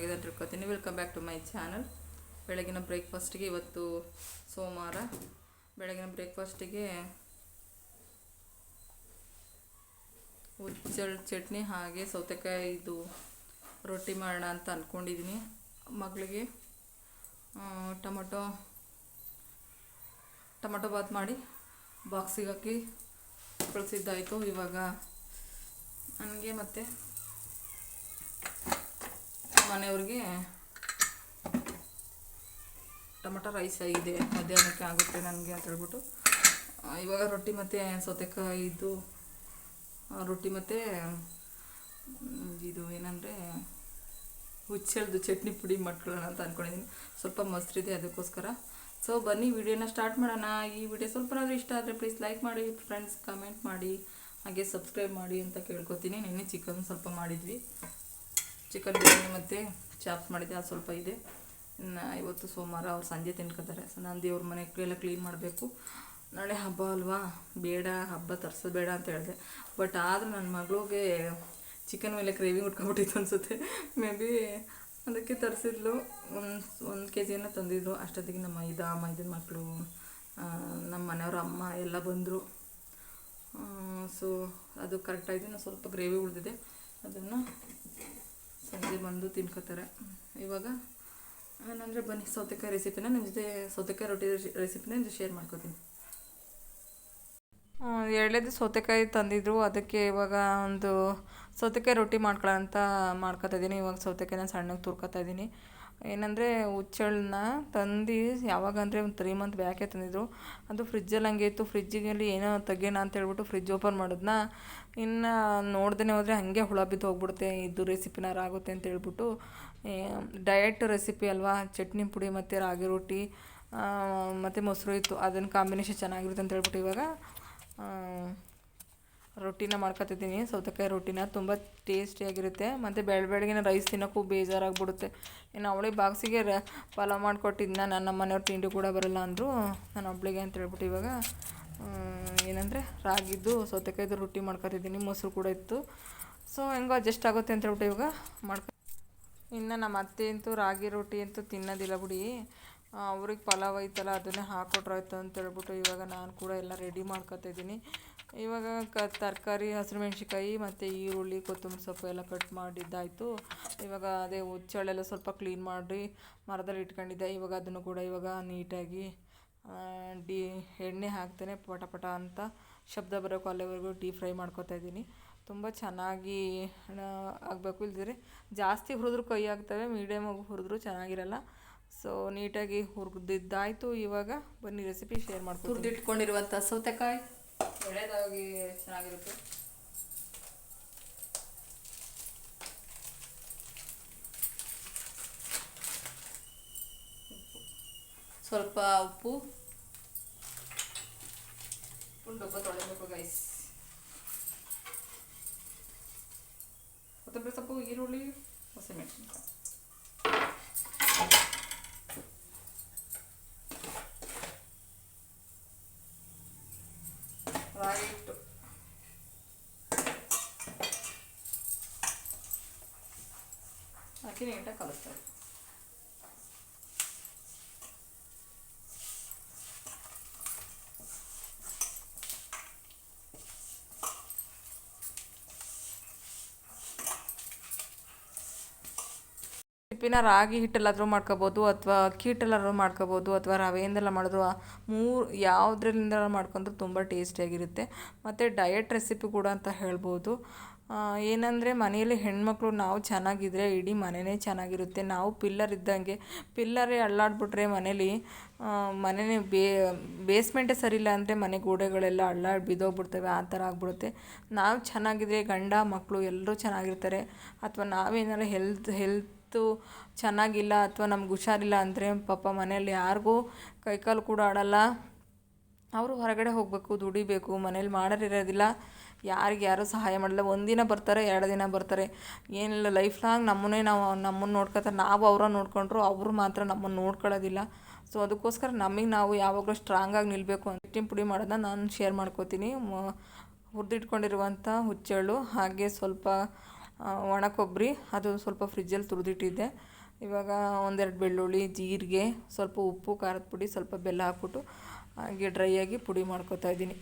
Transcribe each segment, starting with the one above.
ಚೆನ್ನಾಗಿದೆ ಅಂತ ತಿಳ್ಕೊತೀನಿ. Welcome back to my channel ಬೆಳಗಿನ ಬ್ರೇಕ್ಫಾಸ್ಟಿಗೆ ಇವತ್ತು ಸೋಮವಾರ. ಬೆಳಗಿನ ಬ್ರೇಕ್ಫಾಸ್ಟಿಗೆ ಉಚ್ಚಳ ಚಟ್ನಿ ಹಾಗೆ ಸೌತೆಕಾಯಿ ಇದು ರೊಟ್ಟಿ ಮಾಡೋಣ ಅಂತ ಅಂದ್ಕೊಂಡಿದ್ದೀನಿ ಮಗಳಿಗೆ ಟೊಮೊಟೊ ಟೊಮೊಟೊ ಬಾತ್ ಮಾಡಿ ಬಾಕ್ಸಿಗೆ ಹಾಕಿ ಕಳಿಸಿದ್ದಾಯಿತು. ಇವಾಗ ನನಗೆ ಮತ್ತು ಮನೆಯವ್ರಿಗೆ ಟೊಮಟೊ ರೈಸ್ ಇದೆ ಮಧ್ಯಾಹ್ನಕ್ಕೆ ಆಗುತ್ತೆ ನನಗೆ ಅಂತ ಹೇಳ್ಬಿಟ್ಟು. ಇವಾಗ ರೊಟ್ಟಿ ಮತ್ತು ಸೌತೆಕಾಯಿ ಇದು ರೊಟ್ಟಿ ಮತ್ತು ಇದು ಏನಂದರೆ ಹುಚ್ಚೆಳ್ದು ಚಟ್ನಿ ಪುಡಿ ಮಾಡ್ಕೊಳ್ಳೋಣ ಅಂತ ಅಂದ್ಕೊಂಡಿದ್ದೀನಿ ಸ್ವಲ್ಪ ಮೊಸರಿದೆ ಅದಕ್ಕೋಸ್ಕರ. ಸೊ ಬನ್ನಿ, ವಿಡಿಯೋನ ಸ್ಟಾರ್ಟ್ ಮಾಡೋಣ. ಈ ವಿಡಿಯೋ ಸ್ವಲ್ಪನಾದ್ರೂ ಇಷ್ಟ ಆದರೆ ಪ್ಲೀಸ್ ಲೈಕ್ ಮಾಡಿ ಫ್ರೆಂಡ್ಸ್ ಕಮೆಂಟ್ ಮಾಡಿ, ಹಾಗೆ ಸಬ್ಸ್ಕ್ರೈಬ್ ಮಾಡಿ ಅಂತ ಕೇಳ್ಕೊತೀನಿ. ನಿನ್ನೆ ಚಿಕನ್ ಸ್ವಲ್ಪ ಮಾಡಿದ್ವಿ. ಚಿಕನ್ ಬಿರಿಯಾನಿ ಮತ್ತು ಚಾಪ್ಸ್ ಮಾಡಿದ್ದೆ ಅದು ಸ್ವಲ್ಪ ಇದೆ. ಇನ್ನು ಇವತ್ತು ಸೋಮವಾರ ಅವ್ರು ಸಂಜೆ ತಿನ್ಕೋತಾರೆ. ಸೊ ನಾನು ದೇವ್ರ ಮನೆ ಎಲ್ಲ ಕ್ಲೀನ್ ಮಾಡಬೇಕು. ನಾಳೆ ಹಬ್ಬ ಅಲ್ವಾ? ಬೇಡ, ಹಬ್ಬ ತರ್ಸೋದು ಬೇಡ ಅಂತ ಹೇಳಿದೆ. ಬಟ್ ಆದರೂ ನನ್ನ ಮಗಳಿಗೆ ಚಿಕನ್ ಮೇಲೆ ಕ್ರೇವಿಂಗ್ ಉಟ್ಕೊಂಡ್ಬಿಟ್ಟಿತ್ತು ಅನಿಸುತ್ತೆ. ಮೇ ಬಿ ಅದಕ್ಕೆ ತರಿಸಿದ್ಲು. ಒಂದು ಒಂದು ಕೆ ಜಿನ ತಂದಿದ್ರು. ಅಷ್ಟೊತ್ತಿಗೆ ನಮ್ಮ ಮೈದಾ ಮೈದಿನ ಮಕ್ಕಳು ನಮ್ಮ ಮನೆಯವ್ರ ಅಮ್ಮ ಎಲ್ಲ ಬಂದರು. ಸೊ ಅದು ಕರೆಕ್ಟಾಗಿ ನಾನು ಸ್ವಲ್ಪ ಗ್ರೇವಿ ಉಳಿದಿದೆ. ಅದನ್ನು ಸಂಜೆ ಬಂದು ತಿನ್ಕೋತಾರೆ. ಇವಾಗ ಏನಂದರೆ ಬನ್ನಿ, ಸೌತೆಕಾಯಿ ರೆಸಿಪಿನ ನಿಮ್ಮ ಜೊತೆ ಸೌತೆಕಾಯಿ ರೊಟ್ಟಿ ರೆಸಿಪಿನ ಶೇರ್ ಮಾಡ್ಕೋತೀನಿ. ಎರಡನೇದು ಸೌತೆಕಾಯಿ ತಂದಿದ್ರು. ಅದಕ್ಕೆ ಇವಾಗ ಒಂದು ಸೌತೆಕಾಯಿ ರೊಟ್ಟಿ ಮಾಡ್ಕೊಳ್ಳೋ ಅಂತ ಮಾಡ್ಕೊತಾ ಇದ್ದೀನಿ ಇವಾಗ ಸೌತೆಕಾಯಿನ ಸಣ್ಣಗೆ ತುರ್ಕೊತಾ ಇದ್ದೀನಿ ಏನಂದರೆ ಹುಚ್ಚಳನ್ನ ತಂದು ಯಾವಾಗಂದರೆ ಒಂದು ತ್ರೀ ಮಂತ್ ಬ್ಯಾಕೆ ತಂದಿದ್ದರು ಅದು ಫ್ರಿಜ್ಜಲ್ಲಿ ಹಂಗೆ ಇತ್ತು. ಫ್ರಿಜ್ಜಿನಲ್ಲಿ ಏನೋ ತೆಗಿಯೋಣ ಅಂತ ಹೇಳ್ಬಿಟ್ಟು ಫ್ರಿಜ್ ಓಪನ್ ಮಾಡಿದ್ನ. ಇನ್ನು ನೋಡ್ದೇ ಹೋದರೆ ಹಾಗೆ ಹುಳ ಬಿದ್ದು ಹೋಗ್ಬಿಡುತ್ತೆ. ಇದು ರೆಸಿಪಿನಾರ ಆಗುತ್ತೆ ಅಂತ ಹೇಳ್ಬಿಟ್ಟು ಡಯಟ್ ರೆಸಿಪಿ ಅಲ್ವಾ? ಚಟ್ನಿ ಪುಡಿ ಮತ್ತು ರಾಗಿ ರೊಟ್ಟಿ ಮತ್ತು ಮೊಸರು ಇತ್ತು. ಅದನ್ನು ಕಾಂಬಿನೇಷನ್ ಚೆನ್ನಾಗಿರುತ್ತೆ ಅಂತ ಹೇಳ್ಬಿಟ್ಟು ಇವಾಗ ರೊಟ್ಟಿನ ಮಾಡ್ಕೊತಿದ್ದೀನಿ. ಸೌತೆಕಾಯಿ ರೊಟ್ಟಿನ ತುಂಬ ಟೇಸ್ಟಿಯಾಗಿರುತ್ತೆ ಮತ್ತು ಬೆಳ ಬೆಳಗಿನ ರೈಸ್ ತಿನ್ನೋಕ್ಕೂ ಬೇಜಾರಾಗ್ಬಿಡುತ್ತೆ. ಇನ್ನು ಅವಳಿಗೆ ಬಾಕ್ಸಿಗೆ ರ, ಪಲಾವ್ ಮಾಡಿಕೊಟ್ಟಿದ್ನ. ನನ್ನ ಮನೆಯವ್ರ ತಿಂಡಿ ಕೂಡ ಬರಲ್ಲ ಅಂದರು. ನಾನು ಒಬ್ಳಿಗೆ ಅಂತ ಹೇಳ್ಬಿಟ್ಟು ಇವಾಗ ಏನಂದರೆ ರಾಗಿದ್ದು, ಸೌತೆಕಾಯ್ದು ರೊಟ್ಟಿ ಮಾಡ್ಕೊತಿದ್ದೀನಿ. ಮೊಸರು ಕೂಡ ಇತ್ತು. ಸೊ ಹೆಂಗೋ ಅಡ್ಜಸ್ಟ್ ಆಗುತ್ತೆ ಅಂತ ಹೇಳ್ಬಿಟ್ಟು ಇವಾಗ ಮಾಡ್ಕೊ ಇನ್ನು ನಮ್ಮ ಅತ್ತೆ ಅಂತೂ ರಾಗಿ ರೊಟ್ಟಿ ಅಂತೂ ತಿನ್ನೋದಿಲ್ಲ ಬಿಡಿ. ಅವ್ರಿಗೆ ಪಲಾವ್ ಐತಲ್ಲ, ಅದನ್ನೇ ಹಾಕ್ಕೊಟ್ರಾಯ್ತು ಅಂತ ಹೇಳ್ಬಿಟ್ಟು ಇವಾಗ ನಾನು ಕೂಡ ಎಲ್ಲ ರೆಡಿ ಮಾಡ್ಕೊತಾ ಇದ್ದೀನಿ ಇವಾಗ ಕ, ತರಕಾರಿ ಹಸಿರು ಮೆಣ್ಸಿನ್ಕಾಯಿ ಮತ್ತು ಈರುಳ್ಳಿ, ಕೊತ್ತಂಬರಿ ಸೊಪ್ಪು ಎಲ್ಲ ಕಟ್ ಮಾಡಿದ್ದಾಯಿತು. ಇವಾಗ ಅದೇ ಹುಚ್ಚಳೆಲ್ಲ ಸ್ವಲ್ಪ ಕ್ಲೀನ್ ಮಾಡಿ ಮರದಲ್ಲಿ ಇಟ್ಕೊಂಡಿದ್ದೆ. ಇವಾಗ ಅದನ್ನು ಕೂಡ ಇವಾಗ ನೀಟಾಗಿ ಡಿ, ಎಣ್ಣೆ ಹಾಕ್ತೇನೆ, ಪಟ ಪಟ ಅಂತ ಶಬ್ದ ಬರೋಕ್ಕೂ ಅಲ್ಲಿವರೆಗೂ ಡೀಪ್ ಫ್ರೈ ಮಾಡ್ಕೊತಾ ಇದ್ದೀನಿ. ತುಂಬ ಚೆನ್ನಾಗಿ ಆಗಬೇಕು. ಇಲ್ದಿದ್ರೆ ಜಾಸ್ತಿ ಹುರಿದ್ರು ಕೈ ಆಗ್ತವೆ ಮೀಡಿಯಮಾಗಿ ಹುರಿದ್ರು ಚೆನ್ನಾಗಿರಲ್ಲ. ಸೊ ನೀಟಾಗಿ ಹುರಿದಿದ್ದಾಯಿತು. ಇವಾಗ ಬನ್ನಿ ರೆಸಿಪಿ ಶೇರ್ ಮಾಡ್ಕೊಂಡು ಹುರಿದಿಟ್ಕೊಂಡಿರುವಂಥ ಸೌತೆಕಾಯಿ. ಒಳ್ಳೆಯದಾಗಿ ಚೆನ್ನಾಗಿರುತ್ತೆ. ಸ್ವಲ್ಪ ಉಪ್ಪು. ಫುಲ್ ಡಬ್ಬ ತೊಳಿಬೇಕು ಗೈಸ್ ಕೊತ್ತಂಬರಿ ಸೊಪ್ಪು ಈರುಳ್ಳಿ ಹಸಿಮೆಣಸಿನ್ಕಾಯಿ ರಾಗಿ ಹಿಟ್ಟು ಹಾಕಿ ನೀಟಾಗಿ ಕಲಿಸ್ತಾರೆ. ರೆಸಿಪಿನ ರಾಗಿ ಹಿಟ್ಟಲ್ಲಾದರೂ ಮಾಡ್ಕೋಬೋದು ಅಥವಾ ಅಕ್ಕಿ ಹಿಟ್ಟಲ್ಲಾದ್ರೂ ಮಾಡ್ಕೋಬೋದು ಅಥವಾ ರವೆಯಿಂದೆಲ್ಲ ಮಾಡಿದ್ರು ಮೂರು ಯಾವುದ್ರಿಂದ ಮಾಡ್ಕೊಂಡ್ರು ತುಂಬ ಟೇಸ್ಟಿಯಾಗಿರುತ್ತೆ. ಮತ್ತು ಡಯಟ್ ರೆಸಿಪಿ ಕೂಡ ಅಂತ ಹೇಳ್ಬೋದು. ಏನಂದರೆ ಮನೆಯಲ್ಲಿ ಹೆಣ್ಮಕ್ಳು ನಾವು ಚೆನ್ನಾಗಿದ್ರೆ ಇಡೀ ಮನೆಯೇ ಚೆನ್ನಾಗಿರುತ್ತೆ. ನಾವು ಪಿಲ್ಲರ್ ಇದ್ದಂಗೆ ಪಿಲ್ಲರೇ ಅಳ್ಳಾಡ್ಬಿಟ್ರೆ ಮನೇಲಿ ಮನೆಯೇ ಬೇ, ಬೇಸ್ಮೆಂಟೇ ಸರಿ ಇಲ್ಲ ಅಂದರೆ ಮನೆ ಗೋಡೆಗಳೆಲ್ಲ ಅಳ್ಳಾಡಿ ಬಿದ್ದೋಗ್ಬಿಡ್ತವೆ. ಆ ಥರ ಆಗ್ಬಿಡುತ್ತೆ. ನಾವು ಚೆನ್ನಾಗಿದ್ರೆ ಗಂಡ ಮಕ್ಕಳು ಎಲ್ಲರೂ ಚೆನ್ನಾಗಿರ್ತಾರೆ. ಅಥವಾ ನಾವೇನಾದ್ರು ಹೆಲ್ತ್ ಹೆಲ್ತ್ ಚೆನ್ನಾಗಿಲ್ಲ ಅಥವಾ ನಮ್ಗೆ ಹುಷಾರಿಲ್ಲ ಅಂದರೆ ಪಾಪ ಮನೆಯಲ್ಲಿ ಯಾರಿಗೂ ಕೈಕಾಲು ಕೂಡ ಆಡಲ್ಲ. ಅವರು ಹೊರಗಡೆ ಹೋಗಬೇಕು, ದುಡಿಬೇಕು, ಮನೇಲಿ ಮಾಡೋರಿರೋದಿಲ್ಲ. ಯಾರಿಗೆ ಯಾರೂ ಸಹಾಯ ಮಾಡಲ್ಲ. ಒಂದಿನ ಬರ್ತಾರೆ, ಎರಡು ದಿನ ಬರ್ತಾರೆ. ಏನಿಲ್ಲ ಲೈಫ್ ಲಾಂಗ್ ನಮ್ಮನ್ನೇ ನಾವು ನಮ್ಮನ್ನು ನೋಡ್ಕೊತಾರೆ ನಾವು ಅವ್ರ ನೋಡ್ಕೊಂಡ್ರು ಅವರು ಮಾತ್ರ ನಮ್ಮನ್ನು ನೋಡ್ಕೊಳ್ಳೋದಿಲ್ಲ. ಸೊ ಅದಕ್ಕೋಸ್ಕರ ನಮಗೆ ನಾವು ಯಾವಾಗಲೂ ಸ್ಟ್ರಾಂಗಾಗಿ ನಿಲ್ಲಬೇಕು ಅಂತ ಹಿಟ್ಟಿನ ಪುಡಿ ಮಾಡೋದನ್ನ ನಾನು ಶೇರ್ ಮಾಡ್ಕೋತೀನಿ. ಹುರಿದಿಟ್ಕೊಂಡಿರುವಂಥ ಹುಚ್ಚೆಳ್ಳು ಹಾಗೆ ಸ್ವಲ್ಪ ಒಣ ಕೊಬ್ಬರಿ ಅದು ಸ್ವಲ್ಪ ಫ್ರಿಜ್ಜಲ್ಲಿ ತುರಿದಿಟ್ಟಿದ್ದೆ. ಇವಾಗ ಒಂದೆರಡು ಬೆಳ್ಳುಳ್ಳಿ, ಜೀರಿಗೆ, ಸ್ವಲ್ಪ ಉಪ್ಪು, ಖಾರದ ಪುಡಿ ಸ್ವಲ್ಪ ಬೆಲ್ಲ ಹಾಕ್ಬಿಟ್ಟು, ಹಾಗೆ ಡ್ರೈ ಆಗಿ ಪುಡಿ ಮಾಡ್ಕೋತಾ ಇದ್ದೀನಿ.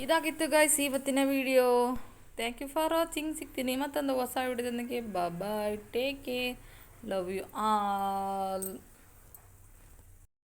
ಇದಾಗಿತ್ತು ಗಾಯ್ಸ್ ಇವತ್ತಿನ video thank you for watching ಸಿಗ್ತೀನಿ ಮತ್ತೊಂದು ಹೊಸ ವಿಡಿಯೋದೊಂದಿಗೆ bye take care love you all